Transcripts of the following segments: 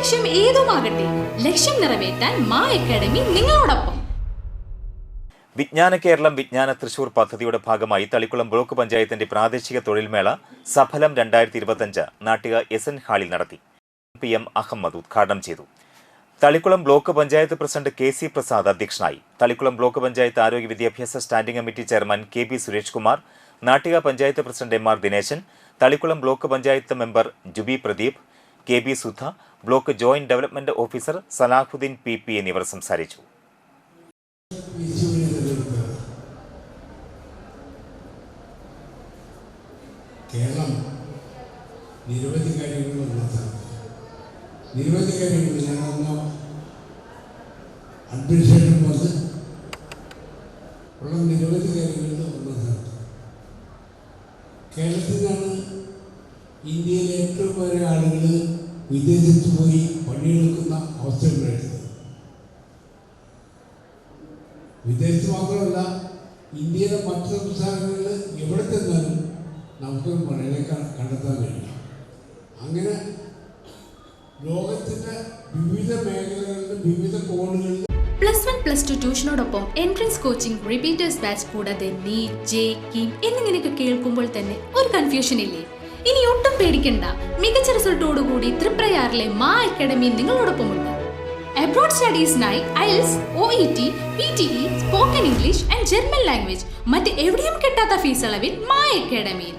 ലക്ഷ്യം ഏതുമാകട്ടെ ലക്ഷ്യം നിറവേറ്റാൻ മാ അക്കാഡമി നിങ്ങളോടൊപ്പം. വിജ്ഞാന കേരളം വിജ്ഞാന തൃശൂർ പദ്ധതിയുടെ ഭാഗമായി തളിക്കുളം ബ്ലോക്ക് പഞ്ചായത്തിന്റെ പ്രാദേശിക തൊഴിൽമേള സഫലം രണ്ടായിരത്തി ഇരുപത്തഞ്ച് നാട്ടിക എസ് എൻ ഹാളിൽ നടത്തി. പി എം അഹമ്മദ് ഉദ്ഘാടനം ചെയ്തു. Thalikulam block panchayat president K C Prasad അധ്യക്ഷനായി. തളിക്കുളം ബ്ലോക്ക് പഞ്ചായത്ത് ആരോഗ്യ വിദ്യാഭ്യാസ standing committee chairman K P Suresh Kumar Nattika panchayat president M R Dineshan Thalikulam block panchayat member Jubi Pradeep K B Sudha block joint development officer Salahuddin P P എന്നിവർ സംസാരിച്ചു. കേരളം നിരവധി നിരവധി കാര്യങ്ങളിൽ നിന്നാണ് ഇന്ത്യയിലെ ഏറ്റവും കുറേ ആളുകൾ വിദേശത്ത് പോയി പണിയെടുക്കുന്ന അവസ്ഥ ഉണ്ടായിരുന്നത് വിദേശത്ത് മാത്രമല്ല ഇന്ത്യയിലെ മറ്റു സംസ്ഥാനങ്ങളിൽ എവിടെ ചെന്നാലും നമുക്ക് പണികളെ കണ്ടെത്താൻ കഴിയില്ല അങ്ങനെ ലോകത്തിന്റെ വിവിധ മേഖലകളിലും വിവിധ കോണുകളിലും പ്ലസ് വൺ പ്ലസ് ടു ട്യൂഷനോടൊപ്പം എൻട്രൻസ് കോച്ചിംഗ് റിപ്പീറ്റേഴ്സ് ബാച്ച് കൂടാതെ നീറ്റ് ജെ കിം എന്നിങ്ങനെയൊക്കെ കേൾക്കുമ്പോൾ തന്നെ ഒരു കൺഫ്യൂഷൻ ഇല്ലേ? ഇനി ഒട്ടും പേടിക്കണ്ട. മികച്ച റിസൾട്ടോടുകൂടി തൃപ്രയാറിലെ മാ അക്കാഡമി നിങ്ങളോടൊപ്പമുണ്ട്. Abroad സ്റ്റഡീസിനായി IELTS O E T P T E spoken English and German language മറ്റ് എവിടെയും കിട്ടാത്ത ഫീസ് അളവിൽ Maa അക്കാഡമിയിൽ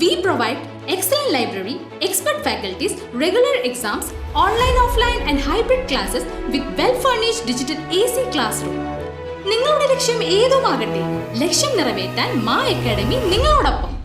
we provide excellent library expert faculties regular exams online offline and hybrid classes with well furnished digital A C class room നിങ്ങളുടെ ലക്ഷ്യം ഏതുമാകട്ടെ? ലക്ഷ്യം നിറവേറ്റാൻ മാ അക്കാഡമി നിങ്ങളോടൊപ്പം.